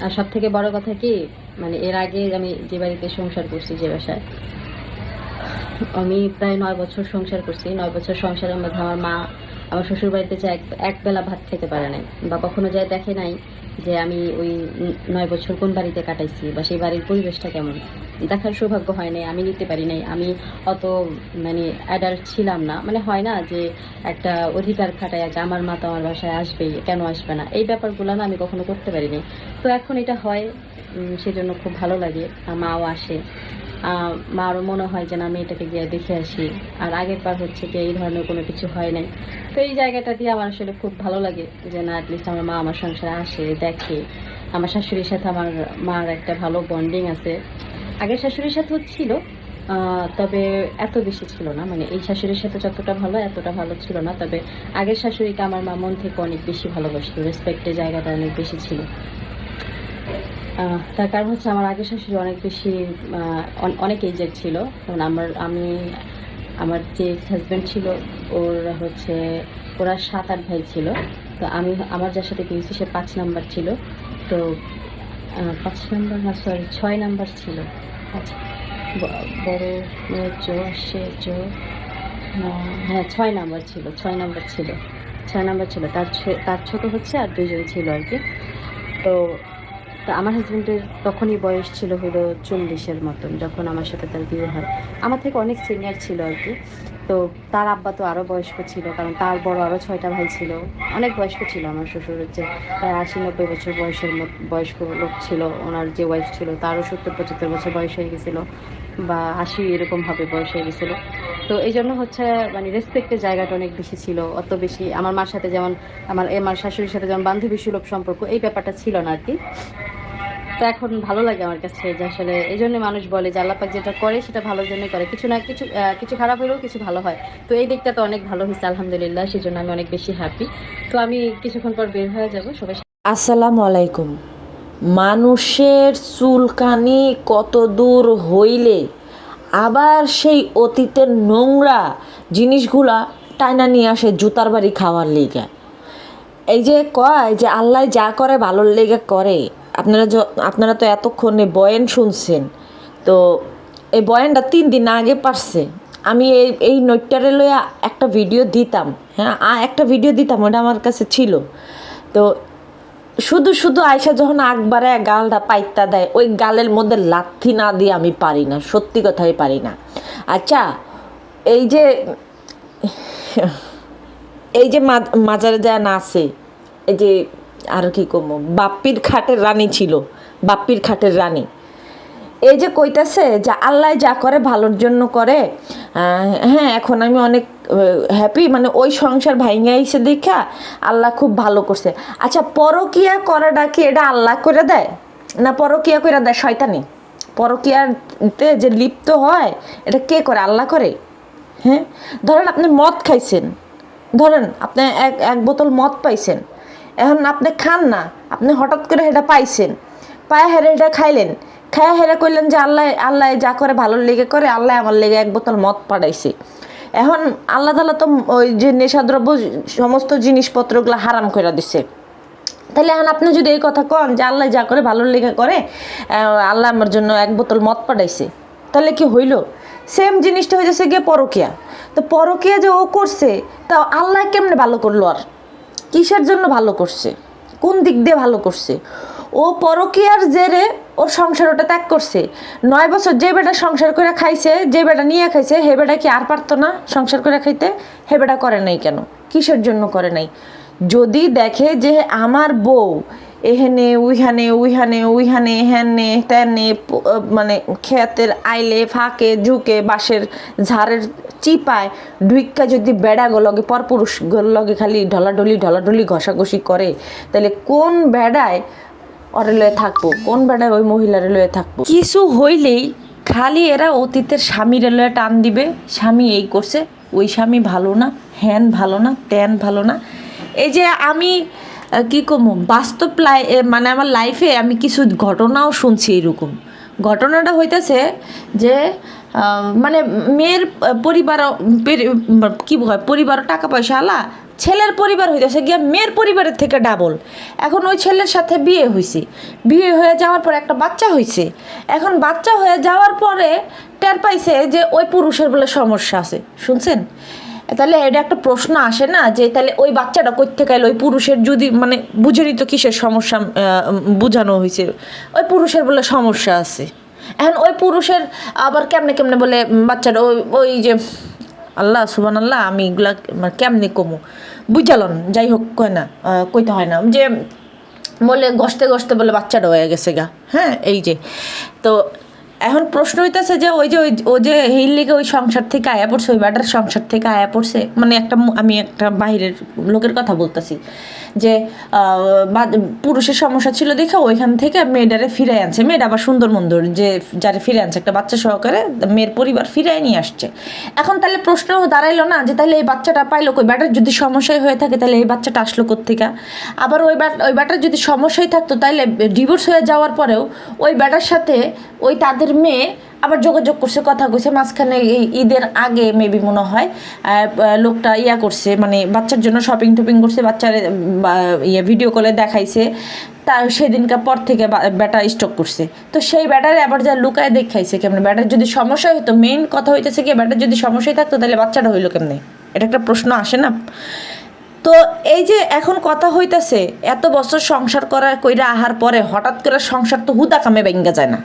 আর সব থেকে বড় কথা কি মানে এর আগে আমি যে বাড়িতে সংসার করছি যে বাসায় আমি প্রায় নয় বছর সংসার করছি। নয় বছর সংসারের মধ্যে আমার মা আমার শ্বশুর বাড়িতে যে এক বেলা ভাত খেতে পারে নাই বা কখনো যায় দেখে নাই যে আমি ওই নয় বছর কোন বাড়িতে কাটাইছি বা সেই বাড়ির পরিবেশটা কেমন। দেখার সৌভাগ্য হয় নাই, আমি নিতে পারি নাই। আমি অত মানে অ্যাডাল্ট ছিলাম না। মানে হয় না যে একটা অধিকার খাটায় আছে আমার মা তো আমার বাসায় আসবেই, কেন আসবে না? এই ব্যাপারগুলো না আমি কখনো করতে পারিনি। তো এখন এটা হয় সেজন্য খুব ভালো লাগে। মাও আসে। মারও মনে হয় যে না আমি এটাকে গিয়ে দেখে আসি। আর আগের বার হচ্ছে কি এই ধরনের কোনো কিছু হয় নাই। তো এই জায়গাটা দিয়ে আমার আসলে খুব ভালো লাগে যে না অ্যাটলিস্ট আমার মা আমার সংসারে আসে দেখে। আমার শাশুড়ির সাথে আমার মার একটা ভালো বন্ডিং আছে। আগের শাশুড়ির সাথে ছিল আহ, তবে এত বেশি ছিল না। মানে এই শাশুড়ির সাথে যতটা ভালো এতটা ভালো ছিল না। তবে আগের শাশুড়িকে আমার মা মন থেকে অনেক বেশি ভালোবাসতো রেসপেক্টের জায়গাটা অনেক বেশি ছিল। তার কারণ হচ্ছে আমার আগের শাশুড়ি অনেক বেশি অনেক এজেড ছিল। কারণ আমার আমি আমার যে হাজব্যান্ড ছিল ওর হচ্ছে ওরা সাত আট ভাই ছিল। তো আমি আমার যার সাথে বিয়েছি সে পাঁচ নাম্বার ছিল। তো পাঁচ নাম্বার না সরি ছয় নাম্বার ছিল। আচ্ছা বড় মেয়ের আসে জো না, হ্যাঁ ছয় নাম্বার ছিল ছয় নাম্বার ছিল ছয় নাম্বার ছিল। তার তার ছোট হচ্ছে আর দুজন ছিল আর কি। তো তো আমার হাজব্যান্ডের তখনই বয়স ছিল হলো চল্লিশের মতন, যখন আমার সাথে তার বিয়ে হয়। আমার থেকে অনেক সিনিয়র ছিল আর কি। তো তার আব্বা তো আরও বয়স্ক ছিল, কারণ তার বড় আরও ছয়টা ভাই ছিল। অনেক বয়স্ক ছিল আমার শ্বশুর হচ্ছে প্রায় আশি নব্বই বছর বয়সের বয়স্ক লোক ছিল, ওনার যে ওয়াইফ ছিল, তারও সত্তর পঁচাত্তর বছর বয়স হয়ে গেছিল। বা আশি এরকমভাবে বয়স হয়ে গেছিল। তো এই জন্য হচ্ছে মানে রেসপেক্টের জায়গাটা অনেক বেশি ছিল, অত বেশি। আমার মার সাথে যেমন, আমার আমার শাশুড়ির সাথে যেমন বান্ধবী সুলভ সম্পর্ক, এই ব্যাপারটা ছিল না আর কি তো এখন ভালো লাগে আমার কাছে যে আসলে এই জন্য মানুষ বলে যে আল্লাপাক যেটা করে সেটা ভালোর জন্য করে। কিছু না, কিছু কিছু খারাপ হলেও কিছু ভালো হয়। তো এই দিকটা তো অনেক ভালো হয়েছে, আলহামদুলিল্লাহ। সেই জন্য আমি অনেক বেশি হ্যাপি তো আমি কিছুক্ষণ পর বের হয়ে যাব, সবাই আসসালামু আলাইকুম। মানুষের চুলকানি কত দূর হইলে? আবার সেই অতীতের নোংরা জিনিসগুলা টাইনা নিয়ে আসে জুতার বাড়ি খাওয়ার লিগে। এই যে কয় যে আল্লাহ যা করে ভালোর লেগে করে। আপনারা আপনারা তো এতক্ষণে বয়ান শুনছেন। তো এই বয়ানটা তিন দিন আগে পারছে। আমি এই এই নৈটটারে লইয়া একটা ভিডিও দিতাম। হ্যাঁ একটা ভিডিও দিতাম, ওটা আমার কাছে ছিল। তো শুধু শুধু আয়সা যখন আকবারে গালটা পাইতা দেয়, ওই গালের মধ্যে লাথি না দিয়ে আমি পারি না, সত্যি কথাই পারি না। আচ্ছা এই যে এই যে মাজারে যা নাচে এই যে আর কি কম, বাপ্পির খাটের রানী ছিল, বাপ্পির খাটের রানী। এই যে কইতাছে যে আল্লাহ যা করে ভালোর জন্য করে হ্যাঁ এখন আমি অনেক হ্যাপি মানে ওই সংসার ভাইঙ্গা আইসে দেখা আল্লাহ খুব ভালো করছে। আচ্ছা পরকিয়া করাটা কি এটা আল্লাহ করে দেয়? না পরকিয়া করে দেয় শয়তানি? পরকিয়াতে যে লিপ্ত হয়, এটা কে করে? আল্লাহ করে। হ্যাঁ? ধরেন আপনি মদ খাইছেন। ধরেন আপনি এক এক বোতল মদ পাইছেন। এখন আপনি খান না, আপনি হঠাৎ করে এটা পাইছেন। পায়ে হেরে এটা খাইলেন। খায়া হেরে কইলেন যে আল্লাহ আল্লাহ যা করে ভালো লেগে করে, আল্লাহ আমার লেগে এক বোতল মদ পাঠাইছে। এখন আল্লাহ তালা তো ওই যে নেশাদ্রব্য সমস্ত জিনিসপত্রগুলো হারাম করে দিছে। তাহলে এখন আপনি যদি এই কথা কন যে আল্লাহ যা করে ভালো লেগে করে আল্লাহ আমার জন্য এক বোতল মদ পাঠাইছে, তাহলে কি হইল? সেম জিনিসটা হয়ে যাচ্ছে গিয়ে পরকিয়া। তো পরকিয়া যে ও করছে, তা আল্লাহ কেমনে ভালো করল আর? কিসের জন্য ভালো করছে? কোন দিক দিয়ে ভালো করছে? ও পরকিয়ার জেরে ওর সংসার ওটা ত্যাগ করছে। নয় বছর যে বেটা সংসার করে খাইছে যে বেটা নিয়ে খাইছে হে বেটা কি আর পারতো না সংসার করে খাইতে? হে বেটা করে নাই কেন? কিসের জন্য করে নাই? যদি দেখে যে আমার বউ এখানে উইহানে উইহানে উইহানে ত্যানে আহ, মানে ক্ষেতের আইলে ফাঁকে ঝুঁকে বাঁশের ঝাড়ের চিপায় ঢুইক্কা যদি বেড়া লগে পরপুরুষ লগে খালি ঢলাঢলি ঢলাঢলি ঘষাঘষি করে তাহলে কোন বেড়ায় ওরে লয়ে থাকব, কোন বেড়ায় ওই মহিলারে লয়ে থাকব? কিছু হইলেই খালি এরা অতীতের স্বামীরে লয়ে টান দিবে, স্বামী এই করছে, ওই স্বামী ভালো না, হ্যান ভালো না, ত্যান ভালো না। এই যে আমি কী কম, বাস্তব লাই মানে আমার লাইফে আমি কিছু ঘটনাও শুনছি এরকম। ঘটনাটা হইতেছে যে মানে মেয়ের পরিবারও পেরি- কি হয় পরিবারও টাকা পয়সা আলা, ছেলের পরিবার হইতেছে গিয়া মেয়ের পরিবারের থেকে ডাবল এখন ওই ছেলের সাথে বিয়ে হয়েছে বিয়ে হয়ে যাওয়ার পর একটা বাচ্চা হয়েছে এখন বাচ্চা হয়ে যাওয়ার পরে টের পাইছে যে ওই পুরুষের বলে সমস্যা আছে। শুনছেন? তাহলে এটা একটা প্রশ্ন আসে না যে তাহলে ওই বাচ্চাটা থেকে এলো? ওই পুরুষের যদি মানে বুঝে নিত কিসের সমস্যা বোঝানো হয়েছে ওই পুরুষের বলে সমস্যা আছে। এখন ওই পুরুষের আবার কেমনে কেমনে বলে বাচ্চাটা ওই ওই যে, আল্লাহ সুবান আল্লাহ আমি এগুলা মানে কেমনে কমু? বুঝালন, যাই হোক, কয় না কইতে হয় না। যে বলে গসতে গসতে বলে বাচ্চাটা হয়ে গেছে গা। হ্যাঁ এই যে। তো এখন প্রশ্ন হইতেছে যে, ওই যে, ওই, ও যে হিল লিগে ওই সংসার থেকে আয়া পড়ছে, ওই ব্যাটার সংসার থেকে আয়া পড়ছে? মানে একটা আমি একটা বাইরের লোকের কথা বলতেছি। যে পুরুষের সমস্যা ছিল দেখে ওইখান থেকে মেয়েটারে ফিরে আনছে। মেয়েটা আবার সুন্দর মন্দর, যে, যারে ফিরে আনছে, একটা বাচ্চা সহকারে মেয়ের পরিবার ফিরে নিয়ে আসছে। এখন তাহলে প্রশ্ন দাঁড়াইলো না যে, তাহলে এই বাচ্চাটা পাইলো কই? ব্যাটার যদি সমস্যাই হয়ে থাকে, তাহলে এই বাচ্চাটা আসলো কোথেকে আবার ওই ব্যাট, ওই ব্যাটার যদি সমস্যাই থাকতো, তাহলে ডিভোর্স হয়ে যাওয়ার পরেও ওই ব্যাটার সাথে ওই তাদের মেয়ে আবার যোগাযোগ করছে, কথা কইছে। মাঝখানে ঈদের আগে মেবি মনে হয় লোকটা ইয়া করছে মানে বাচ্চার জন্য শপিং টপিং করছে, বাচ্চার ইয়ে ভিডিও কলে দেখাইছে। তা সেদিনকার পর থেকে ব্যাটা স্টক করছে। তো সেই ব্যাটারে আবার যা লুকায় দেখাইছে কেমন? ব্যাটার যদি সমস্যা হতো মেইন কথা হইতেছে কি, ব্যাটার যদি সমস্যাই থাকতো, তাহলে বাচ্চাটা হইল কেমনে? এটা একটা প্রশ্ন আসে না? তো এই যে এখন কথা হইতাছে, এত বছর সংসার করার কইরা আহার পরে হঠাৎ করে সংসার তো হুদা কামে ভেঙ্গা যায় না।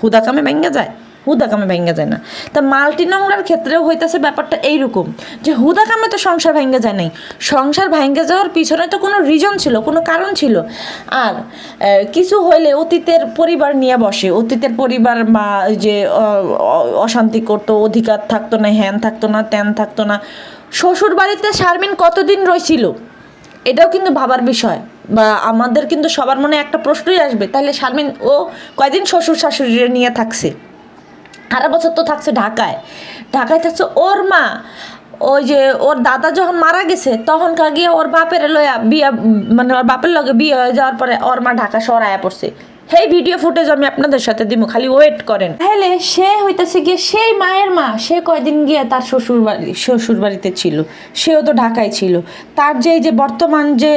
হুদা কামে ভেঙ্গা যায়। হুদা কামে ভেঙ্গা যায় না। তা মাল্টি নোংরার ক্ষেত্রেও হইতাছে ব্যাপারটা এইরকম, যে হুদা কামে তো সংসার ভেঙ্গে যায় নাই। সংসার ভেঙ্গে যাওয়ার পিছনে তো কোনো রিজন ছিল, কোনো কারণ ছিল। আর কিছু হইলে অতীতের পরিবার নিয়ে বসে। অতীতের পরিবার বা যে অশান্তি করতো, অধিকার থাকতো না, হ্যান থাকতো না, ত্যান থাকতো না। শ্বশুর বাড়িতে শারমিন কতদিন রয়েছিল এটাও কিন্তু ভাবার বিষয়। বা আমাদের কিন্তু সবার মনে একটা প্রশ্নই আসবে তাহলে শারমিন, ও কয়দিন শ্বশুর শাশুড়ি নিয়ে থাকছে? সারা বছর তো থাকছে ঢাকায়। ঢাকায় থাকছে ওর মা। ওই যে ওর দাদা যখন মারা গেছে তখনকার গিয়ে ওর বাপের লয়া বিয়া মানে ওর বাপের লগে বিয়ে হয়ে যাওয়ার পরে ওর মা ঢাকা শহর আয়া পড়ছে। সেই ভিডিও ফুটেজ আমি আপনাদের সাথে দিব খালি ওয়েট করেন। তাহলে সে হইতেছে গিয়ে সেই মায়ের মা, সে কয়দিন গিয়ে তার শ্বশুর বাড়ি, শ্বশুর বাড়িতে ছিল, সেও তো ঢাকায় ছিল। তার যে যে বর্তমান যে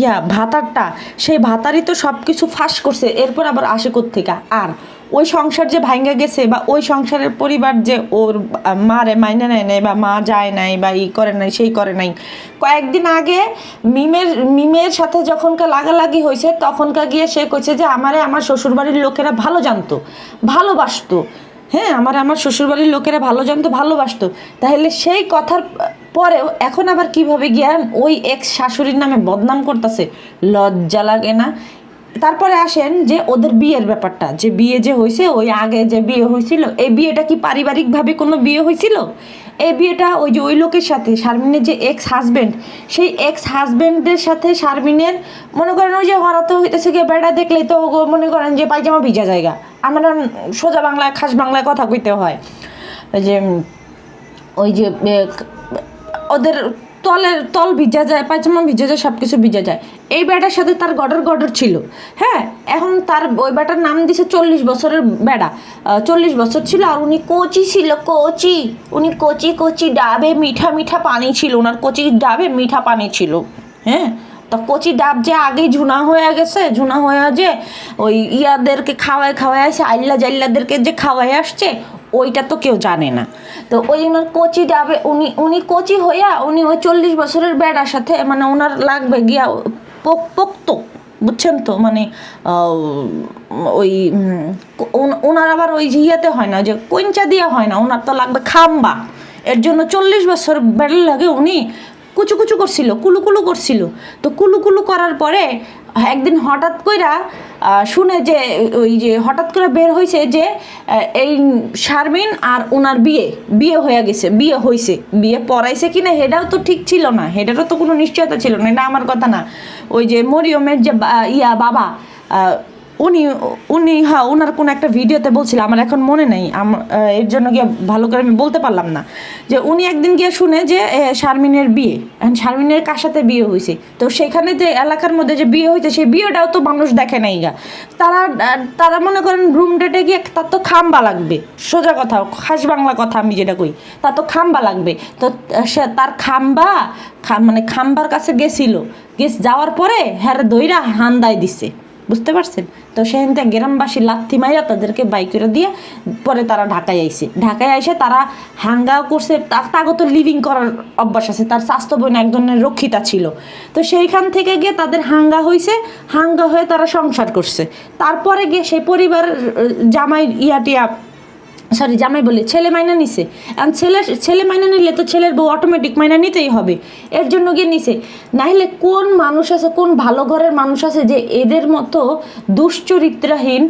ইয়া ভাতারটা, সেই ভাতারই তো সব কিছু ফাঁস করছে, এরপর আবার আসে থেকে আর ওই সংসার যে ভাঙ্গা গেছে বা ওই সংসারের পরিবার যে ওর আহ, মারে মাইনে নেয় নাই বা মা যায় নাই বা ই করে নাই সেই করে নাই। কয়েকদিন আগে মিমের মিমের সাথে যখনকার লাগালাগি হয়েছে তখনকার গিয়ে সে কইছে যে আমারে আমার শ্বশুরবাড়ির লোকেরা ভালো জানতো ভালোবাসতো। হ্যাঁ আমার আমার শ্বশুরবাড়ির লোকেরা ভালো জানতো ভালোবাসতো। তাহলে সেই কথার পরেও এখন আবার কীভাবে জ্ঞান ওই এক্স শাশুড়ির নামে বদনাম করতেছে লজ্জা লাগে না। তারপরে আসেন যে ওদের বিয়ের ব্যাপারটা, যে বিয়ে যে হয়েছে ওই আগে যে বিয়ে হয়েছিল এই বিয়েটা কি পারিবারিকভাবে কোনো বিয়ে হয়েছিল এই বিয়েটা ওই যে ওই লোকের সাথে, শারমিনের যে এক্স হাজব্যান্ড সেই এক্স হাজবেন্ডের সাথে শারমিনের, মনে করেন ওই যে হরা তো হইতেছে গিয়ে বেড়া দেখলেই তো মনে করেন যে পায়জামা ভিজা জায়গা। আমরা সোজা বাংলায়, খাস বাংলায় কথা কইতে হয়। যে ওই যে ওদের তলের তল ভিজা যায়, পায়জামা ভিজা যায় সব কিছু ভিজা যায়। এই বেটার সাথে তার গডর গডর ছিল। হ্যাঁ এখন তার ওই বেটার নাম দিছে চল্লিশ বছরের বেড়া। চল্লিশ বছর ছিল আর উনি কোচি ছিল, কোচি। উনি কোচি কোচি ডাবে মিঠা মিঠা পানি ছিল। ওনার কোচি ডাবে মিঠা পানি ছিল। হ্যাঁ তা কচি ডাব যে আগেই ঝুনা হয়ে গেছে, ঝুনা হয়ে যে ওই ইয়াদেরকে খাওয়ায় খাওয়ায় আসে আল্লা জাল্লাদেরকে যে খাওয়ায় আসছে ওইটা তো কেউ জানে না। তো ওই ওনার কোচি ডাবে উনি উনি কোচি হইয়া উনি ওই চল্লিশ বছরের বেড়ার সাথে মানে ওনার লাগবে গিয়া পোক, পোক্ত, বুঝছেন তো? মানে ওই ওনার আবার ওই ইয়েতে হয় না, যে কঞ্চা দিয়ে হয় না ওনার তো লাগবে খাম্বা। এর জন্য চল্লিশ বছর বেড়ার লাগে উনি কুচু কুচু করছিল, কুলু কুলু করছিল। তো কুলু কুলু করার পরে একদিন হঠাৎ কইরা শুনে যে, ওই যে হঠাৎ করে বের হয়েছে যে এই শারমিন আর ওনার বিয়ে বিয়ে হয়ে গেছে, বিয়ে হয়েছে বিয়ে পড়াইছে কি না সেটাও তো ঠিক ছিল না হেটারও তো কোনো নিশ্চয়তা ছিল না, এটা আমার কথা না। ওই যে মরিয়মের যে ইয়া বাবা উনি উনি হ্যাঁ ওনার কোনো একটা ভিডিওতে বলছিল, আমার এখন মনে নেই এর জন্য গিয়ে ভালো করে আমি বলতে পারলাম না, যে উনি একদিন গিয়ে শুনে যে শারমিনের বিয়ে, এখন শারমিনের কার সাথে বিয়ে হয়েছে, তো সেখানে যে এলাকার মধ্যে যে বিয়ে হয়েছে, সেই বিয়েটাও তো মানুষ দেখে নাই গা, তারা তারা মনে করেন রুম ডেটে গিয়ে তার তো খাম্বা লাগবে, সোজা কথা, খাস বাংলা কথা আমি যেটা কই, তার তো খাম্বা লাগবে, তো সে, তার খাম্বা মানে খাম্বার কাছে গেছিল, গেছ, যাওয়ার পরে হ্যাঁ দইরা হান্দায় দিছে। বুঝতে পারছেন? তো সেখান থেকে গ্রামবাসী লাথি মাইরা তাদেরকে বাই করে দিয়ে পরে তারা ঢাকায় আইসে ঢাকায় আইসে তারা হাঙ্গাও করছে তাগত লিভিং করার অভ্যাস আছে, তার স্বাস্থ্য বোন একজনের রক্ষিতা ছিল। তো সেইখান থেকে গিয়ে তাদের হাঙ্গা হয়েছে হাঙ্গা হয়ে তারা সংসার করছে। তারপরে গিয়ে সেই পরিবার জামাই ইয়াটিয়া সরি জামাই বলে, ছেলে মাইনা নিছে। এখন ছেলে ছেলে মাইনা নিলে তো ছেলের বউ অটোমেটিক মাইনা নিতেই হবে। এর জন্য গিয়ে নিছে। নাহলে কোন মানুষ আছে, কোন ভালো ঘরের মানুষ আছে যে এদের মতো দুশ্চরিত্রাহীন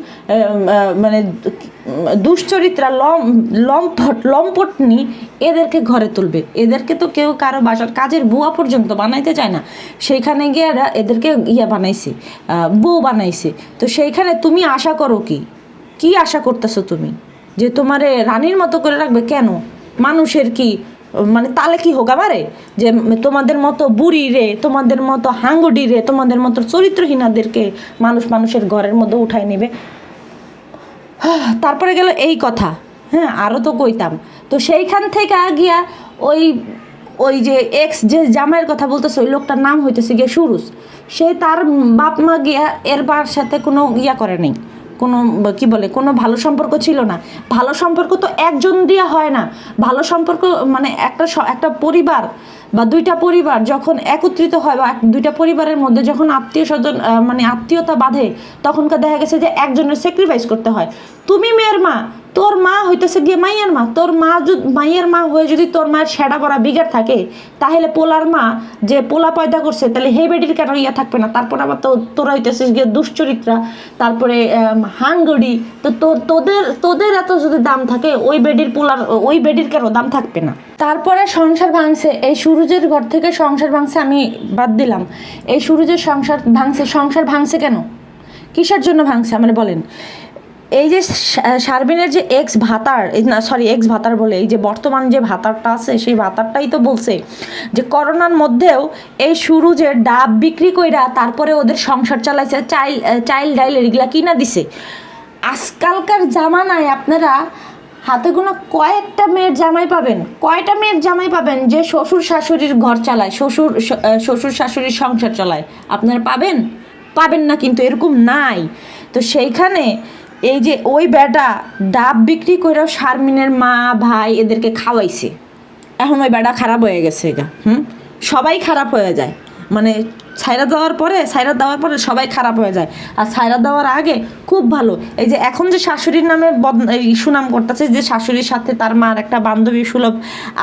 মানে দুশ্চরিত্রা লম, লম্পট, লম্পটনি এদেরকে ঘরে তুলবে। এদেরকে তো কেউ কারও বাসার কাজের বুয়া পর্যন্ত বানাইতে চায় না। সেইখানে গিয়ে এরা এদেরকে ইয়া বানাইছে বউ বানাইছে। তো সেইখানে তুমি আশা করো কি? কি আশা করতেছো তুমি? যে তোমারে রানীর মতো করে রাখবে কেন? মানুষের কি মানে তালে কি হোক আমারে? যে তোমাদের মতো বুড়ি রে, তোমাদের মতো হাঙ্গুডি রে, তোমাদের মতো চরিত্রহীনাদেরকে মানুষ মানুষের ঘরের মধ্যে উঠাই নেবে। তারপরে গেল এই কথা। হ্যাঁ আরও তো কইতাম। তো সেইখান থেকে গিয়া ওই ওই যে এক্স যে জামাইয়ের কথা বলতেছে, ওই লোকটার নাম হইতেছে গিয়ে সুরুজ। সে তার বাপ মা গিয়া এর বার সাথে কোনো ইয়া করে নেই। কোনো কি বলে, কোনো ভালো সম্পর্ক ছিল না। ভালো সম্পর্ক তো একজন দিয়ে হয় না। ভালো সম্পর্ক মানে একটা একটা পরিবার বা দুইটা পরিবার যখন একত্রিত হয় বা দুইটা পরিবারের মধ্যে যখন আত্মীয় স্বজন মানে আত্মীয়তা বাঁধে, তখনকার দেখা গেছে যে একজনের স্যাক্রিফাইস করতে হয়। তুমি মেয়ের মা তোর মা হইতেছে গিয়ে মাইয়ের মা। তোর মা মাইয়ের মা হয়ে যদি তোর মায়ের সেটা পড়া বিগার থাকে, তাহলে পোলার মা যে পোলা পয়দা করছে, তাহলে হে বেডির কেন ইয়া থাকবে না? তারপর আবার তো তোরা হইতেছিস গিয়ে দুশ্চরিত্রা, তারপরে হাঙ্গড়ি তো তো- তোদের তোদের এত যদি দাম থাকে, ওই বেডির পোলার, ওই বেডির কেন দাম থাকবে না? তারপরে সংসার ভাঙছে। এই সুরুজের ঘর থেকে সংসার ভাঙছে আমি বাদ দিলাম। এই সুরুজের সংসার ভাঙছে। সংসার ভাঙছে কেন? কিসের জন্য ভাঙছে? মানে বলেন। এই যে শা- শারমিনের যে এক্স ভাতার না সরি এক্স ভাতার বলে, এই যে বর্তমান যে ভাতারটা আছে, সেই ভাতারটাই তো বলছে যে করোনার মধ্যেও এই শুরু যে ডাব বিক্রি কইরা তারপরে ওদের সংসার চালাইছে, চাইল চাইল্ড ডাইল এগুলা কিনা দিছে। আজকালকার জামানায় আপনারা হাতে গোনা কয়েকটা মেয়ের জামাই পাবেন, কয়টা মেয়ের জামাই পাবেন যে শ্বশুর শাশুড়ির ঘর চালায়, শ্বশুর শ্বশুর শাশুড়ির সংসার চালায়? আপনারা পাবেন? পাবেন না, কিন্তু এরকম নাই। তো সেইখানে এই যে ওই বেটা ডাব বিক্রি করেও শারমিনের মা, ভাই এদেরকে খাওয়াইছে। এখন ওই বেটা খারাপ হয়ে গেছে গা, হুম? সবাই খারাপ হয়ে যায়। মানে ছাইরা দেওয়ার পরে, ছাইরা দেওয়ার পরে সবাই খারাপ হয়ে যায়। আর ছাইরা দেওয়ার আগে খুব ভালো। এই যে এখন যে শাশুড়ির নামে সুনাম করতেছে, যে শাশুড়ির সাথে তার মার একটা বান্ধবী সুলভ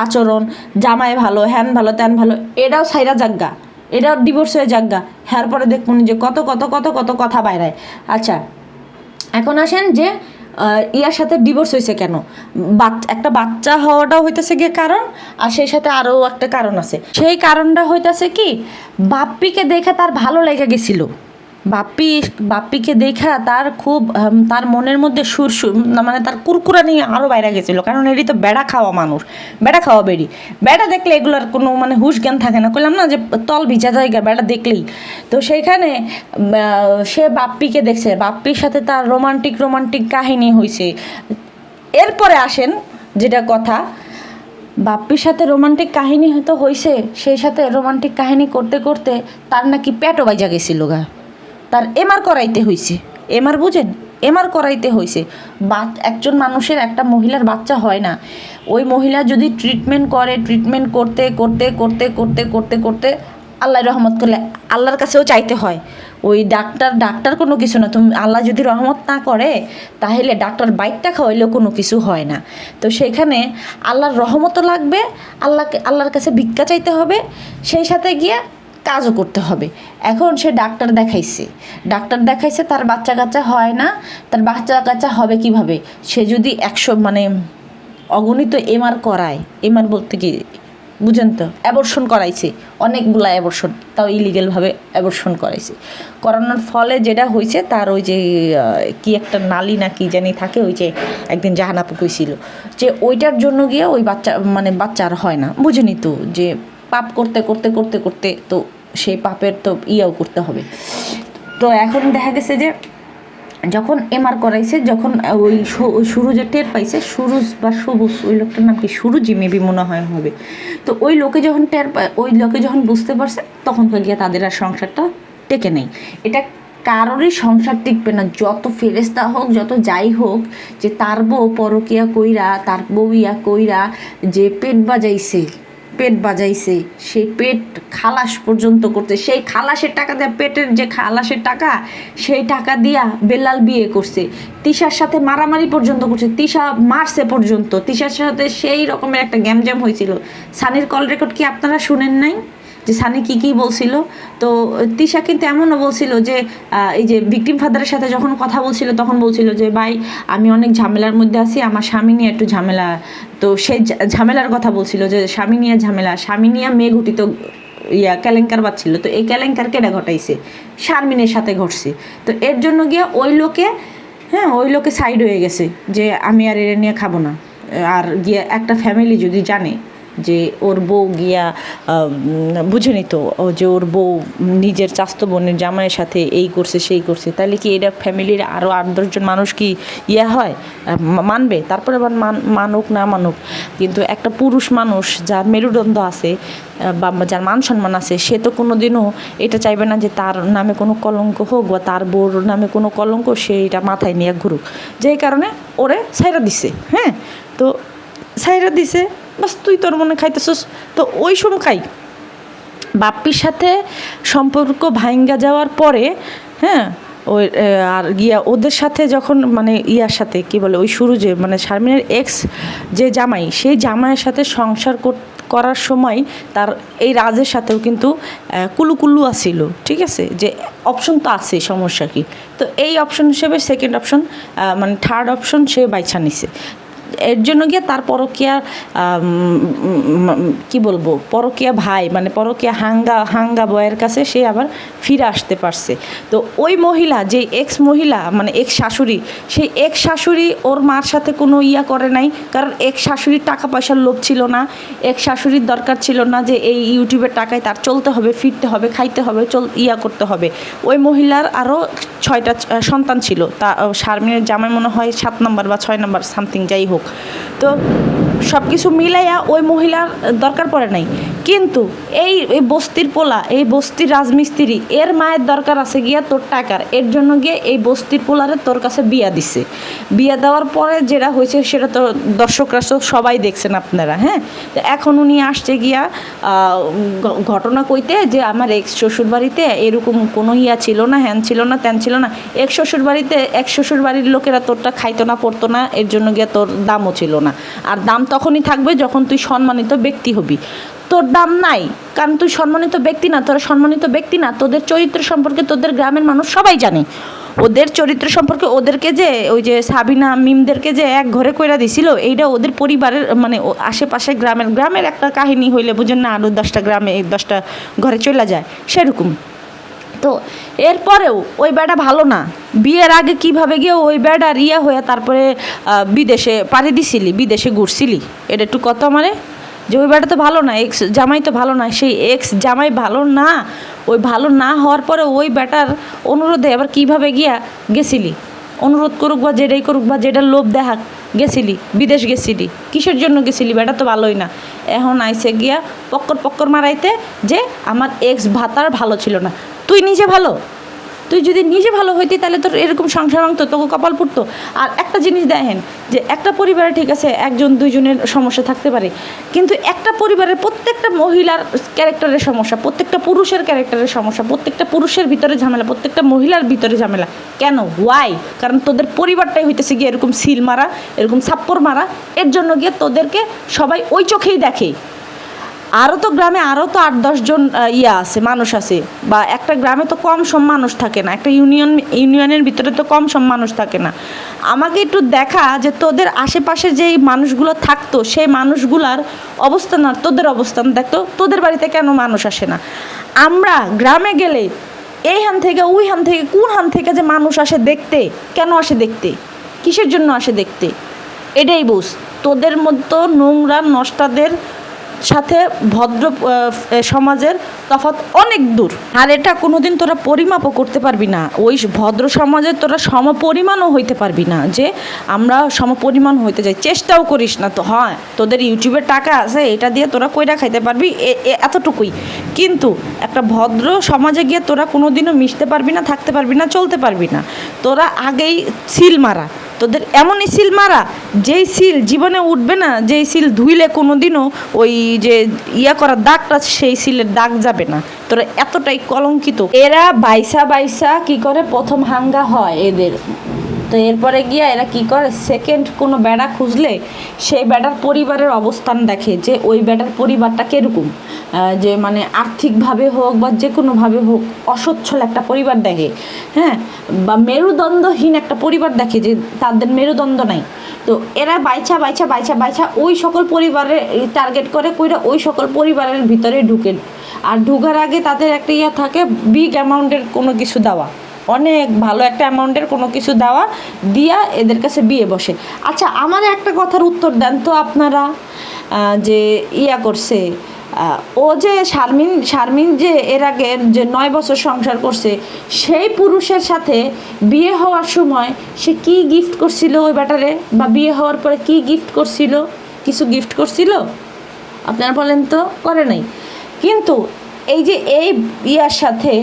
আচরণ, জামাই ভালো, হ্যান ভালো, ত্যান ভালো, এটাও ছাইরা যাজ্ঞা এটাও ডিভোর্স হয়ে যাজ্ঞা হ্যার পরে দেখুন যে কত কত কত কত কথা বাইরায় আচ্ছা এখন আসেন যে ইয়ার সাথে ডিভোর্স হয়েছে কেন? একটা বাচ্চা হওয়াটাও হইতেছে গিয়ে কারণ, আর সেই সাথে আরও একটা কারণ আছে। সেই কারণটা হইতেছে কি, বাপ্পিকে দেখে তার ভালো লেগে গেছিল। বাপ্পি, বাপ্পিকে দেখা তার খুব তার মনের মধ্যে সুর না মানে তার কুরকুরা নিয়ে আরও বাইরে গেছিল। কারণ এটি তো বেড়া খাওয়া মানুষ, বেড়া খাওয়া বেড়ি। বেড়া দেখলে এগুলোর কোনো মানে হুশ জ্ঞান থাকে না। কইলাম না যে তল ভিজা জায়গা, বেড়া দেখলেই। তো সেইখানে সে বাপ্পিকে দেখছে। বাপ্পির সাথে তার রোমান্টিক রোমান্টিক কাহিনী হয়েছে এরপরে আসেন, যেটা কথা, বাপ্পির সাথে রোমান্টিক কাহিনী হয়তো হয়েছে সেই সাথে রোমান্টিক কাহিনী করতে করতে তার নাকি পেটও বাইজা গেছিল গা। তার এমআর করাইতে হয়েছে এমআর বুঝেন? এমআর করাইতে হয়েছে বা একজন মানুষের একটা মহিলার বাচ্চা হয় না। ওই মহিলা যদি ট্রিটমেন্ট করে ট্রিটমেন্ট করতে করতে করতে করতে করতে করতে আল্লাহ রহমত করলে আল্লাহর কাছেও চাইতে হয়। ওই ডাক্তার ডাক্তার কোনো কিছু না। তুমি, আল্লাহ যদি রহমত না করে, তাহলে ডাক্তার বাইকটা খাওয়াইলেও কোনো কিছু হয় না। তো সেখানে আল্লাহর রহমতও লাগবে, আল্লাহকে, আল্লাহর কাছে ভিক্ষা চাইতে হবে। সেই সাথে গিয়ে কাজও করতে হবে। এখন সে ডাক্তার দেখাইছে। ডাক্তার দেখাইছে, তার বাচ্চা কাচ্চা হয় না। তার বাচ্চা কাচ্চা হবে কীভাবে? সে যদি একশো মানে অগণিত এমআর করায়, এমআর বলতে কি বুঝেন তো? অ্যাবর্শন করাইছে। অনেকগুলা অ্যাবর্শন তাও ইলিগেলভাবে অ্যাবর্শন করাইছে। করানোর ফলে যেটা হয়েছে তার ওই যে কি একটা নালি না কি জানি থাকে, ওই যে একদিন জাহানাপু কইছিল। যে ওইটার জন্য গিয়ে ওই বাচ্চা মানে বাচ্চা আর হয় না। বুঝেনি তো যে পাপ করতে করতে করতে করতে তো সেই পাপের তো ইয়েও করতে হবে। তো এখন দেখা গেছে যে যখন এমআর করাইছে, যখন ওই সু- ওই টের পাইছে, সুরুজ বা সবুজ ওই লোকটার নাম কি? সুরুজি মেবি মনে হয় হবে। তো ওই লোকে যখন টের পায় ওই লোকে যখন বুঝতে পারছে, তখন গিয়ে তাদের আর সংসারটা টেকে নেই। এটা কারোরই সংসার টিকবে না। যত ফেরেস্তা হোক, যত যাই হোক, যে তার বউ পরকিয়া কইরা, তার বউ ইয়া কইরা, যে পেট বাজাইছে পেট বাজাইছে সেই পেট খালাস পর্যন্ত করতে, সেই খালাসের টাকা দেয়া, পেটের যে খালাসের টাকা, সেই টাকা দিয়া বেলাল বিয়ে করছে। তিশার সাথে মারামারি পর্যন্ত করছে, তিশা মারছে পর্যন্ত। তিশার সাথে সেই রকমের একটা গ্যামজ্যাম হয়েছিল। সানির কল রেকর্ড কি আপনারা শুনেন নাই? যে সানি কি কি বলছিল? তো, তিশা কিন্তু এমনও বলছিল যে এই যে ভিকটিম ফাদারের সাথে যখন কথা বলছিল তখন বলছিল যে, ভাই, আমি অনেক ঝামেলার মধ্যে আছি, আমার স্বামী নিয়ে একটু ঝামেলা। তো সে ঝামেলার কথা বলছিল যে, স্বামী নিয়ে ঝামেলা, স্বামী নিয়ে মেয়ে ঘটিত, ইয়া, কেলেঙ্কার বাচ্ছিল। তো এই কেলেঙ্কার কেডা ঘটাইছে? শারমিনের সাথে ঘটছে। তো এর জন্য গিয়ে ওই লোকে হ্যাঁ ওই লোকে সাইড হয়ে গেছে যে, আমি আর এর নিয়ে খাব না। আর গিয়ে একটা ফ্যামিলি যদি জানে যে ওর বউ গিয়া বুঝেনি তো ও যে ওর বউ নিজের চাস্ত বোনের জামাইয়ের সাথে এই করছে, সেই করছে তাহলে কি এটা ফ্যামিলির আরও আট দশজন মানুষ কি ইয়ে হয়? মানবে? তারপরে আবার মান, মানুক না মানুক। কিন্তু একটা পুরুষ মানুষ যার মেরুদণ্ড আছে বা যার মান সম্মান আছে, সে তো কোনো দিনও এটা চাইবে না যে তার নামে কোনো কলঙ্ক হোক বা তার বউর নামে কোনো কলঙ্ক, সে এটা মাথায় নিয়ে ঘুরুক। যেই কারণে ওরে সাইরা দিছে হ্যাঁ? তো সাইরা দিছে বাস তুই তোর মনে খাইতেছস। তো ওই সময় খাই। বাপ্পির সাথে সম্পর্ক ভাঙ্গা যাওয়ার পরে হ্যাঁ ওই আর গিয়া ওদের সাথে যখন মানে ইয়ার সাথে কি বলে ওই শুরু যে মানে শারমিনের এক্স যে জামাই সেই জামাইয়ের সাথে সংসার কর- করার সময় তার এই রাজের সাথেও কিন্তু আহ, কুলু কুলু আসিল ঠিক আছে? যে অপশন তো আছে সমস্যা কি? তো এই অপশন হিসেবে সেকেন্ড অপশন মানে থার্ড অপশন সে বাইছা নিছে। এর জন্য গিয়ে তার পরকিয়া কি বলব, পরকিয়া ভাই মানে পরকিয়া হাঙ্গা হাঙ্গা বয়ের কাছে সে আবার ফিরে আসতে পারছে। তো ওই মহিলা যে এক্স মহিলা মানে এক্স শাশুড়ি, সেই এক্স শাশুড়ি ওর মার সাথে কোনো ইয়া করে নাই, কারণ এক শাশুড়ির টাকা পয়সার লোভ ছিল না। এক শাশুড়ির দরকার ছিল না যে এই ইউটিউবের টাকায় তার চলতে হবে, ফিরতে হবে, খাইতে হবে, চল, ইয়া করতে হবে। ওই মহিলার আরও ছয়টা সন্তান ছিল। তা শারমিনের জামাই মনে হয় সাত নম্বর বা ছয় নম্বর সামথিং যাই হোক। তো সব কিছু মিলাইয়া ওই মহিলার দরকার পড়ে নাই। কিন্তু এই এই বস্তির পোলা, এই বস্তির রাজমিস্ত্রি, এর মায়ের দরকার আছে গিয়া তোর টাকার। এর জন্য গিয়ে এই বস্তির পোলারে তোর কাছে বিয়া দিছে। বিয়া দেওয়ার পরে যেটা হয়েছে সেটা তো দর্শকরা তো সবাই দেখছেন আপনারা হ্যাঁ? তো এখন উনি আসছে গিয়া ঘটনা কইতে যে আমার এক শ্বশুর বাড়িতে এরকম কোনো ইয়া ছিল না, হ্যান ছিল না, ত্যান ছিল না। এক শ্বশুর বাড়িতে এক শ্বশুর বাড়ির লোকেরা তোরটা খাইতো না, পড়তো না, এর জন্য গিয়ে তোর দামও ছিল না। আর দাম তখনই থাকবে যখন তুই সম্মানিত ব্যক্তি হবি। তোর দাম নাই, কারণ তুই সম্মানিত ব্যক্তি না, তোরা সম্মানিত ব্যক্তি না, তোদের চরিত্র সম্পর্কে তোদের গ্রামের মানুষ সবাই জানে। ওদের চরিত্র সম্পর্কে ওদেরকে যে, ওই যে সাবিনা মিমদেরকে যে এক ঘরে কইরা দিছিল, এইটা ওদের পরিবারের মানে আশেপাশে গ্রামের গ্রামের একটা কাহিনী হইলে বুঝেন না আরও দশটা গ্রামে দশটা ঘরে চলে যায়, সেরকম। তো এরপরেও ওই বেটা ভালো না। বিয়ের আগে কীভাবে গিয়ে ওই বেটা রিয়া হয়ে তারপরে বিদেশে পাড়ি দিছিলি, বিদেশে ঘুরছিলি? এটা একটু কত আমারে? যে ওই বেটা তো ভালো না, এক্স জামাই তো ভালো না, সেই এক্স জামাই ভালো না, ওই ভালো না হওয়ার পরে ওই বেটার অনুরোধে আবার কীভাবে গিয়া গেছিলি? অনুরোধ করুক বা যেটাই করুক বা যেটার লোভ দেখাক, গেছিলি, বিদেশ গেছিলি, কিসের জন্য গেছিলি? বেটা তো ভালোই না। এখন আইসে গিয়া পক্কর পক্কর মারাইতে যে আমার এক্স ভাতার ভালো ছিল না। তুই নিজে ভালো। তুই যদি নিজে ভালো হইতি, তাহলে তোর এরকম সংসার ভাঙতো, তোকে কপাল পুড়তো। আর একটা জিনিস দেখেন, যে একটা পরিবারে ঠিক আছে, একজন, দুইজনের সমস্যা থাকতে পারে। কিন্তু একটা পরিবারের প্রত্যেকটা মহিলার ক্যারেক্টারের সমস্যা, প্রত্যেকটা পুরুষের ক্যারেক্টারের সমস্যা, প্রত্যেকটা পুরুষের ভিতরে ঝামেলা, প্রত্যেকটা মহিলার ভিতরে ঝামেলা। কেন? ওয়াই কারণ তোদের পরিবারটাই হইতেছে গিয়ে এরকম সিল মারা, এরকম ছাপ্পর মারা। এর জন্য গিয়ে তোদেরকে সবাই ওই চোখেই দেখে। আরও তো গ্রামে আরও তো আট দশজন ইয়া আছে, মানুষ আছে। বা একটা গ্রামে তো কম সম মানুষ থাকে না, একটা ইউনিয়ন, ইউনিয়নের ভিতরে তো কম সম মানুষ থাকে না। আমাকে একটু দেখা যে তোদের আশেপাশে যেই মানুষগুলো থাকতো, সেই মানুষগুলার অবস্থান আর তোদের অবস্থান দেখতো তোদের বাড়িতে কেন মানুষ আসে না? আমরা গ্রামে গেলে এই হান থেকে ওই হান থেকে কোন হান থেকে যে মানুষ আসে দেখতে, কেন আসে দেখতে? কিসের জন্য আসে দেখতে? এটাই বুঝ। তোদের মতো নোংরা, নষ্টাদের সাথে ভদ্র সমাজের তফাৎ অনেক দূর। আর এটা কোনোদিন তোরা পরিমাপও করতে পারবি না। ওই ভদ্র সমাজে তোরা সমপরিমাণও হইতে পারবি না যে আমরা সমপরিমাণ হইতে যাই। চেষ্টাও করিস না তো, হয়, তোদের ইউটিউবের টাকা আছে, এটা দিয়ে তোরা কইরা খাইতে পারবি এতটুকুই। কিন্তু একটা ভদ্র সমাজে গিয়ে তোরা কোনোদিনও মিশতে পারবি না, থাকতে পারবি না, চলতে পারবি না। তোরা আগেই সিল মারা। তোদের এমনই সিল মারা, যেই সিল জীবনে উঠবে না, যেই সিল ধুইলে কোনো দিনও ওই যে ইয়া করা দাগটা, সেই সিলের দাগ যাবে না। তোরা এতটাই কলঙ্কিত। এরা বাইসা বাইসা কি করে প্রথম হাঙ্গা হয় এদের। তো এরপরে গিয়া এরা কি করে? সেকেন্ড কোনো বেড়া খুঁজলে সেই বেড়ার পরিবারের অবস্থান দেখে যে ওই বেড়ার পরিবারটা কীরকম? যে মানে আর্থিকভাবে হোক বা যে কোনোভাবে হোক অসচ্ছল একটা পরিবার দেখে। হ্যাঁ? বা মেরুদণ্ডহীন একটা পরিবার দেখে যে তাদের মেরুদণ্ড নাই। তো এরা বাইছা বাইছা বাইছা বাইছা ওই সকল পরিবারের টার্গেট করে কইরা ওই সকল পরিবারের ভিতরে ঢুকে। আর ঢুকার আগে তাদের একটা ইয়ে থাকে বিগ অ্যামাউন্টের কোনো কিছু দেওয়া। অনেক ভালো একটা অ্যামাউন্টের কোনো কিছু দেওয়া দিয়া এদের কাছে বিয়ে বসে। আচ্ছা আমার একটা কথার উত্তর দেন তো আপনারা যে ইয়া করছে ও যে শারমিন শারমিন যে এর আগে যে নয় বছর সংসার করছে, সেই পুরুষের সাথে বিয়ে হওয়ার সময় সে কি গিফট করছিল ওই ব্যাটারে? বা বিয়ে হওয়ার পরে কি গিফট করছিল? কিছু গিফট করছিল? আপনারা বলেন তো, করে নাই। কিন্তু এই যে এই ইয়ার সাথে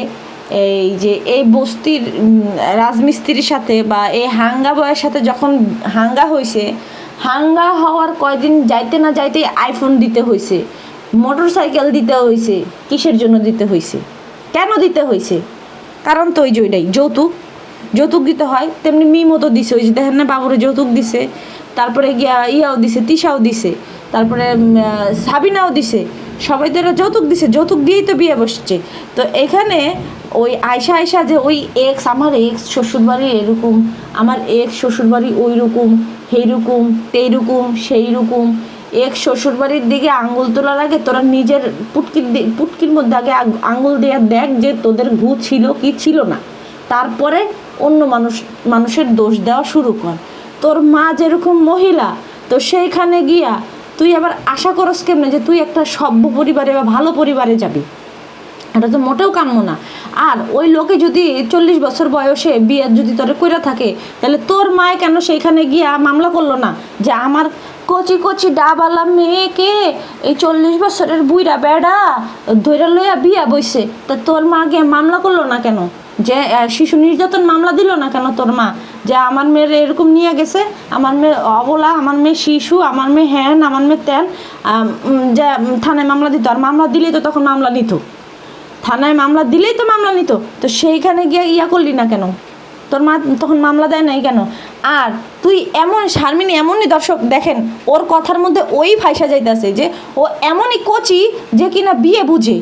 এই যে এই বস্তির রাজমিস্ত্রির সাথে বা এই হাঙ্গা বয়ের সাথে যখন হাঙ্গা হয়েছে হাঙ্গা হওয়ার কয়দিন যাইতে না যাইতে আইফোন দিতে হয়েছে মোটর সাইকেল দিতে হয়েছে কিসের জন্য দিতে হয়েছে কেন দিতে হয়েছে কারণ তো ওই যে ওইটাই, যৌতুক। যৌতুক দিতে হয়, তেমনি মিমও তো দিছে, ওই যে দেখেন না, বাবুরে যৌতুক দিছে, তারপরে গিয়া ইয়াও দিছে, তিশাও দিছে। তারপরে সাবিনাও দিছে। সবাই তো যৌতুক দিছে, যৌতুক দিয়েই তো বিয়ে বসছে। তো এখানে ওই আয়সা আয়সা যে ওই এক্স আমার এক্স শ্বশুরবাড়ি এরকম, আমার এক্স শ্বশুরবাড়ি ওই রকম সেইরকম, তেইরকম সেই রকম এক শ্বশুরবাড়ির দিকে আঙুল তোলার আগে তোরা নিজের পুটকির পুটকির মধ্যে আগে আঙ্গুল দিয়ে দেখ যে তোদের ঘু ছিল কি ছিল না। তারপরে অন্য মানুষ, মানুষের দোষ দেওয়া শুরু কর। তোর মা যেরকম মহিলা, তো সেইখানে গিয়া তুই আবার আশা করস কেমনে যে তুই একটা সভ্য পরিবারে বা ভালো পরিবারে যাবি? এটা তো মোটেও কাম্য না। আর ওই লোকে যদি চল্লিশ বছর বয়সে বিয়ে যদি তোর কইরা থাকে, তাহলে তোর মায়ে কেন সেইখানে গিয়া মামলা করল না? যে আমার কচি কচি ডাবালা মেয়েকে এই চল্লিশ বছরের বুইরা বেড়া ধৈরা লইয়া বিয়া বইছে, তা তোর মা গিয়ে মামলা করল না কেন? যে শিশু নির্যাতন মামলা দিল না কেন তোর মা? যে, আমার মেয়ের এরকম নিয়ে গেছে, আমার মেয়ে অবলা, আমার মেয়ে শিশু, আমার মেয়ে হ্যান, আমার মেয়ে ত্যান যে থানায় মামলা দিত, আর মামলা দিলেই তো তখন মামলা নিত। থানায় মামলা দিলেই তো মামলা নিত। তো সেইখানে গিয়ে ইয়া করলি না কেন? তোর মা তখন মামলা দেয় নাই কেন? আর তুই এমন, শারমিনী এমনই দর্শক, দেখেন, ওর কথার মধ্যে ওই ফাইসা যাইতেছে যে, ও এমনই কচি যে কিনা বিয়ে বুঝে।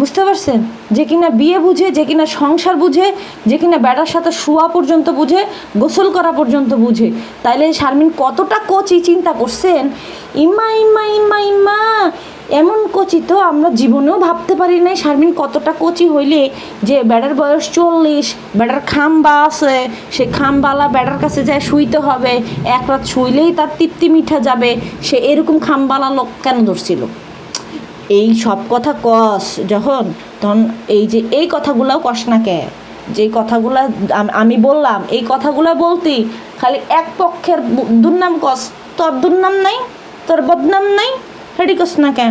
বুঝতে পারছেন? যে কিনা বিয়ে বুঝে, যে কিনা সংসার বুঝে, যে কিনা বেড়ার সাথে শোয়া পর্যন্ত বুঝে, গোসল করা পর্যন্ত বুঝে, তাইলে শারমিন কতটা কচি চিন্তা করছেন? ইম্মা ইম্মা ইম্মা ইম্মা, এমন কচি তো আমরা জীবনেও ভাবতে পারি নাই শারমিন কতটা কচি হইলে যে বেড়ার বয়স চল্লিশ, বেড়ার খাম্বা আছে, সে খামবালা বেড়ার কাছে যায় শুইতে হবে, এক রাত শুইলেই তার তৃপ্তি মিঠা যাবে, সে এরকম খামবালা লোক কেন ধরছিল? এই সব কথা কস যখন, তখন এই যে এই কথাগুলাও কস না কে? যে কথাগুলা আমি বললাম, এই কথাগুলা বলতি, খালি এক পক্ষের দুর্নাম কস। তোর দুর্নাম নাই, তোর বদনাম নাই, হেডি কস না কে?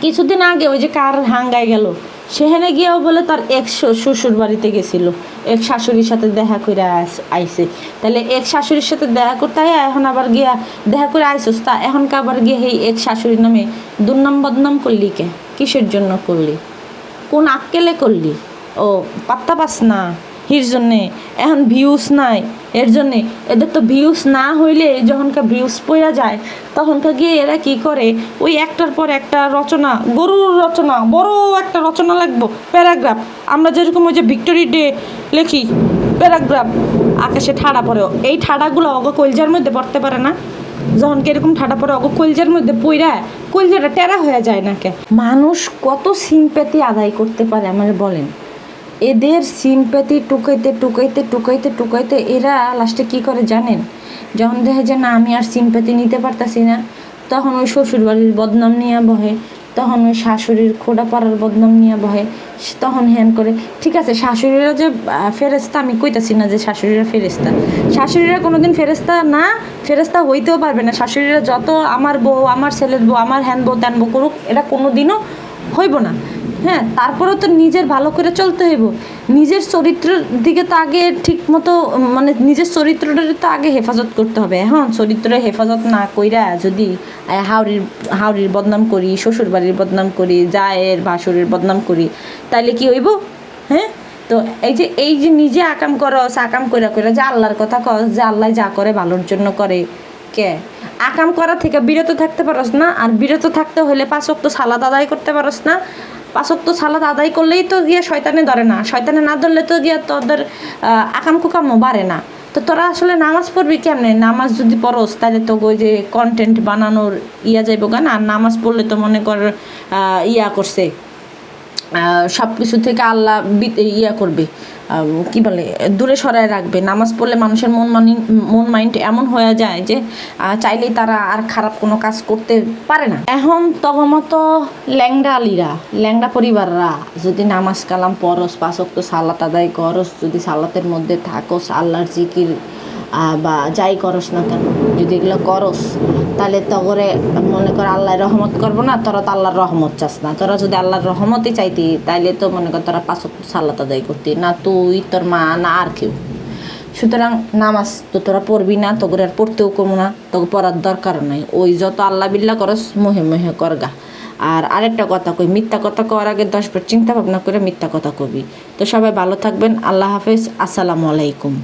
কিছুদিন আগে ওই যে কার হাঙ্গায় গেল সেখানে গিয়েও বলে, তার এক শ্বশুর বাড়িতে গেছিল। এক শাশুড়ির সাথে দেখা করে আইসে তাহলে এক শাশুড়ির সাথে দেখা করতে এখন আবার গিয়া দেখা করে আইসস তা এখন আবার গিয়ে এই এক শাশুড়ির নামে দুর্নাম বদনাম করলি কে? কিসের জন্য করলি? কোন আক্কেলে করলি? ও, পাত্তা পাস না। হির জন্যে এখন ভিউস নাই। এর জন্যে এদের তো ভিউস না হইলে যখনকার ভিউস পড়া যায়, তখনকার গিয়ে এরা কি করে? ওই একটার পর একটা রচনা, গরুর রচনা, বড় একটা রচনা লাগবো, প্যারাগ্রাফ। আমরা যেরকম ওই যে ভিক্টোরি ডে লিখি, প্যারাগ্রাফ, আকাশে ঠাড়া পড়ে এই ঠাড়াগুলো অগ কলজার মধ্যে পড়তে পারে না। যখন কীরকম ঠাডা পরে অগ কলজার মধ্যে পইরা কলজাটা টেরা হয়ে যায় নাকে। মানুষ কত সিম্প্যাথি আদায় করতে পারে, আমার বলেন। এদের সিম্প্যাথি টুকাইতে টুকাইতে টুকাইতে টুকাইতে এরা লাস্টে কি করে জানেন? যখন দেখে যে না, আমি আর সিম্প্যাথি নিতে পারতাছি না, তখন ওই শ্বশুর বাড়ির বদনাম নিয়ে বহে, তখন ওই শাশুড়ির খোড়া পাড়ার বদনাম নিয়ে বহে তখন হ্যান করে, ঠিক আছে, শাশুড়িরা যে ফেরেস্তা আমি কইতাছি না যে শাশুড়িরা ফেরেস্তা শাশুড়িরা কোনোদিন ফেরেস্তা না ফেরেস্তা হইতেও পারবে না। শাশুড়িরা যত আমার বউ, আমার ছেলের বউ, আমার হ্যান বউ ত্যান বউ করুক এটা কোনোদিনও হইব না। হ্যাঁ তারপরেও তো নিজের ভালো করে চলতে হইব। নিজের চরিত্রের দিকে তো আগে ঠিক মতো মানে নিজের চরিত্রটার তো আগে হেফাজত করতে হবে। হ্যাঁ চরিত্রের হেফাজত না কইরা যদি হাওড়ির হাওড়ির বদনাম করি শ্বশুর বাড়ির বদনাম করি, জায়ের ভাসুরের বদনাম করি, তাইলে কি হইব? হ্যাঁ? তো এই যে এই যে নিজে আকাম করস, আকাম কইরা কইরা যে আল্লাহর কথা কস, যে আল্লাহ যা করে ভালোর জন্য করে কে? আকাম করা থেকে বিরত থাকতে পারস না, আর বিরত থাকতে হলে পাঁচ ওয়াক্ত সালাদ আদায় করতে পারস না। পাঁচ ওয়াক্ত সালাদ আদায় করলেই তো গিয়ে শয়তানে ধরে না। শয়তানে না ধরলে তো গিয়ে তোদের আকাম কুকামও বাড়ে না। তো তোরা আসলে নামাজ পড়বি কেমনে? নামাজ যদি পড়স, তাহলে তো ওই যে কন্টেন্ট বানানোর ইয়া যাইব গান আর নামাজ পড়লে তো মনে কর ইয়া করছে। সব কিছু থেকে আল্লাহ ইয়া করবে। কি বলে, দূরে সরায় রাখবে। নামাজ পড়লে মানুষের মন মানি মন মাইন্ড এমন হয়ে যায় যে চাইলেই তারা আর খারাপ কোনো কাজ করতে পারে না। এখন তগমতো ল্যাংডা আলিরা, ল্যাংডা পরিবাররা, যদি নামাজ কালাম পরস পাঁচক তো সালাত আদায় করস, যদি সালাতের মধ্যে থাকস, আল্লাহর জিকির বা যাই করস না কেন, যদি এগুলো করস, তাহলে তো করে মনে কর আল্লাহর রহমত করব না, তোরা তো আল্লাহর রহমত চাস না। তোরা যদি আল্লাহর রহমতই চাইতি, তাইলে তো মনে কর তোরা পাঁচ সাল্লাত আদায় করতি, না তুই, তোর মা, না আর কেউ। সুতরাং নামাজ তো তোরা পড়বি না তোকে আর পড়তেও কমো না, তোকে পড়ার দরকার নাই। ওই যত আল্লাহ বিল্লাহ করস, মহে মহে করগা। আর আরেকটা কথা কই, মিথ্যা কথা কওয়ার আগে দশবার চিন্তা ভাবনা করে মিথ্যা কথা কবি। তো সবাই ভালো থাকবেন, আল্লাহ হাফেজ, আসসালামু আলাইকুম।